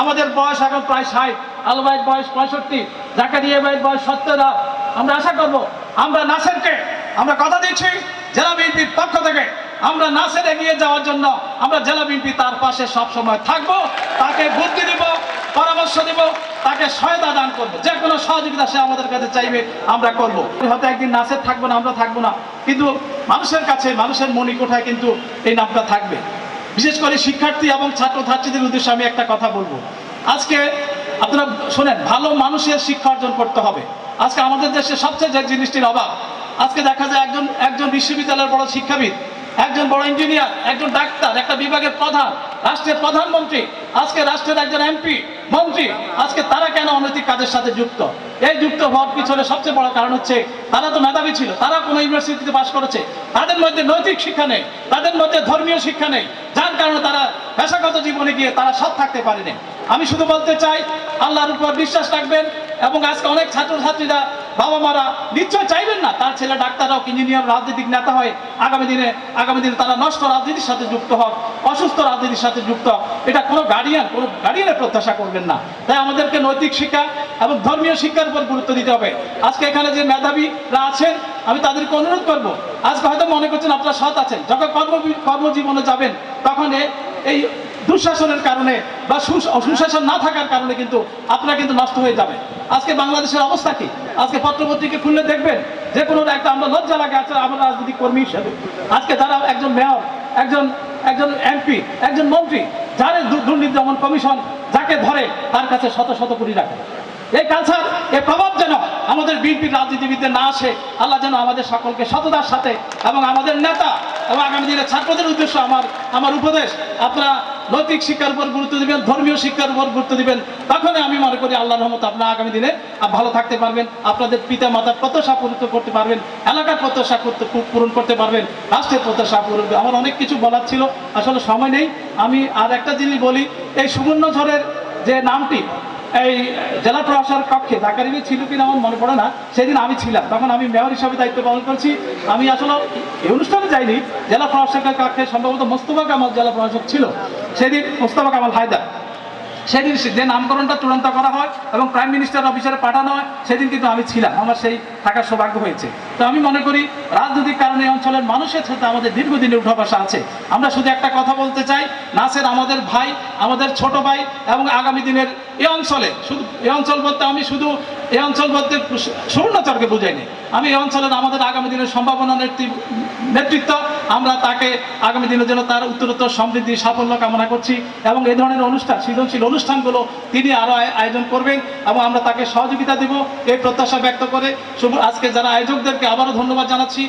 আমাদের বয়স এখন প্রায় ষাট, আলু ভাইয়ের বয়স পঁয়ষট্টি জাকারিয়া ভাইয়ের বয়স সত্তর, আমরা আশা করব আমরা নাসেরকে আমরা কথা দিচ্ছি জেলা বিএনপির পক্ষ থেকে। আমরা নাসের এগিয়ে যাওয়ার জন্য আমরা জেলা বিএনপি তার পাশে সব সময় থাকব, তাকে বুদ্ধি দিব, পরামর্শ দিব, তাকে সহায়তা দান করব। যে কোনো সহযোগিতা সে আমাদের কাছে চাইবে, আমরা করব। হয়তো একদিন নাসের থাকব না, আমরা থাকব না, কিন্তু মানুষের কাছে, মানুষের মণিকোঠায় কিন্তু এই নামটা থাকবে। বিশেষ করে শিক্ষার্থী এবং ছাত্রছাত্রীদের উদ্দেশ্যে আমি একটা কথা বলব। আজকে আপনারা শোনেন, ভালো মানুষের শিক্ষা অর্জন করতে হবে। আজকে আমাদের দেশে সবচেয়ে যে জিনিসটির অভাব, আজকে দেখা যায় একজন একজন বিশ্ববিদ্যালয়ের বড় শিক্ষাবিদ, একজন বড় ইঞ্জিনিয়ার, একজন ডাক্তার, একটা বিভাগের প্রধান, রাষ্ট্রের প্রধানমন্ত্রী, আজকে রাষ্ট্রের একজন এমপি, মন্ত্রী, আজকে তারা কেন অনৈতিক কাজের সাথে যুক্ত? এই যুক্ত হওয়ার পিছনে সবচেয়ে বড় কারণ হচ্ছে তারা তো মেধাবী ছিল, তারা কোনো ইউনিভার্সিটিতে পাশ করেছে, তাদের মধ্যে নৈতিক শিক্ষা নেই, তাদের মধ্যে ধর্মীয় শিক্ষা নেই কারণে তারা পেশাগত জীবনে গিয়ে তারা সৎ থাকতে পারেনি। আমি শুধু বলতে চাই, আল্লাহর উপর বিশ্বাস রাখবেন এবং আজকে অনেক ছাত্রছাত্রীরা বাবা মারা নিশ্চয় চাইবেন না, তার ছেলে ডাক্তার হোক, ইঞ্জিনিয়ার, রাজনৈতিক নেতা হয় আগামী দিনে আগামী দিনে তারা নষ্ট রাজনীতির সাথে যুক্ত হোক, অসুস্থ রাজনীতির সাথে যুক্ত হোক, এটা কোনো গার্ডিয়ান কোনো গার্ডিয়ানের প্রত্যাশা করবেন না। তাই আমাদেরকে নৈতিক শিক্ষা এবং ধর্মীয় শিক্ষার উপর গুরুত্ব দিতে হবে। আজকে এখানে যে মেধাবীরা আছেন, আমি তাদেরকে অনুরোধ করব, আজকে হয়তো মনে করছেন আপনারা সৎ আছেন, যখন কর্ম কর্মজীবনে যাবেন তখন এই দুঃশাসনের কারণে বা সুশাসন না থাকার কারণে কিন্তু আপনারা কিন্তু নষ্ট হয়ে যাবে। আজকে বাংলাদেশের অবস্থা কি? আজকে পত্রপত্রিকা খুললে দেখবেন যে কোনো একটা আমরা লজ্জা লাগে আছে আমরা রাজনৈতিক কর্মী হিসেবে। আজকে যারা একজন মেয়র, একজন একজন এমপি, একজন মন্ত্রী যারা দুর্নীতি দমন কমিশন যাকে ধরে, তার কাছে শত শত কোটি টাকা। এই কালচার এই প্রভাব আমাদের বিএনপির রাজনীতিবিদদের না আসে, আল্লাহ যেন আমাদের সকলকে সততার সাথে এবং আমাদের নেতা এবং আগামী দিনের ছাত্রদের উদ্দেশ্য আমার আমার উপদেশ। আপনারা নৈতিক শিক্ষার উপর গুরুত্ব দিবেন, ধর্মীয় শিক্ষার উপর গুরুত্ব দিবেন। তখনই আমি মনে করি আল্লাহ রহমত আপনারা আগামী দিনে ভালো থাকতে পারবেন, আপনাদের পিতা মাতার প্রত্যাশা পূরণ করতে পারবেন, এলাকার প্রত্যাশা করতে পূরণ করতে পারবেন, রাষ্ট্রের প্রত্যাশা পূরণ করতে- আমার অনেক কিছু বলার ছিল, আসলে সময় নেই। আমি আর একটা জিনিস বলি, এই সুবর্ণ ঝড়ের যে নামটি এই জেলা প্রশাসনের কক্ষে জাকারিবি ছিল কিনা আমার মনে পড়ে না। সেদিন আমি ছিলাম, তখন আমি মেয়র হিসাবে দায়িত্ব পালন করছি। আমি আসলে এই অনুষ্ঠানে যাইনি, জেলা প্রশাসকের কক্ষে সম্ভবত মোস্তফা কামাল জেলা প্রশাসক ছিল। সেদিন মোস্তফা কামাল হায়দার। সেদিন যে নামকরণটা চূড়ান্ত করা হয় এবং প্রাইম মিনিস্টার অফিসারে পাঠানো হয়, সেদিন কিন্তু আমি ছিলাম, আমার সেই থাকার সৌভাগ্য হয়েছে। তো আমি মনে করি, রাজনৈতিক কারণে অঞ্চলের মানুষের সাথে আমাদের দীর্ঘদিনের উঠা বসা আছে। আমরা শুধু একটা কথা বলতে চাই, নাসের আমাদের ভাই, আমাদের ছোট ভাই এবং আগামী দিনের এই অঞ্চলে, শুধু এ অঞ্চল বলতে আমি শুধু এই অঞ্চল বলতে সুবর্ণচরকে বুঝাইনি। আমি এই অঞ্চলের আমাদের আগামী দিনের সম্ভাবনা নেতৃ- নেতৃত্ব, আমরা তাকে আগামী দিনের জন্য তার উত্তরোত্তর সমৃদ্ধি, সাফল্য কামনা করছি এবং এই ধরনের অনুষ্ঠান, সৃজনশীল অনুষ্ঠানগুলো তিনি আরও আয়- আয়োজন করবেন এবং আমরা তাকে সহযোগিতা দেব। এই প্রত্যাশা ব্যক্ত করে আজকে যারা আয়োজকদেরকে আবারও ধন্যবাদ জানাচ্ছি।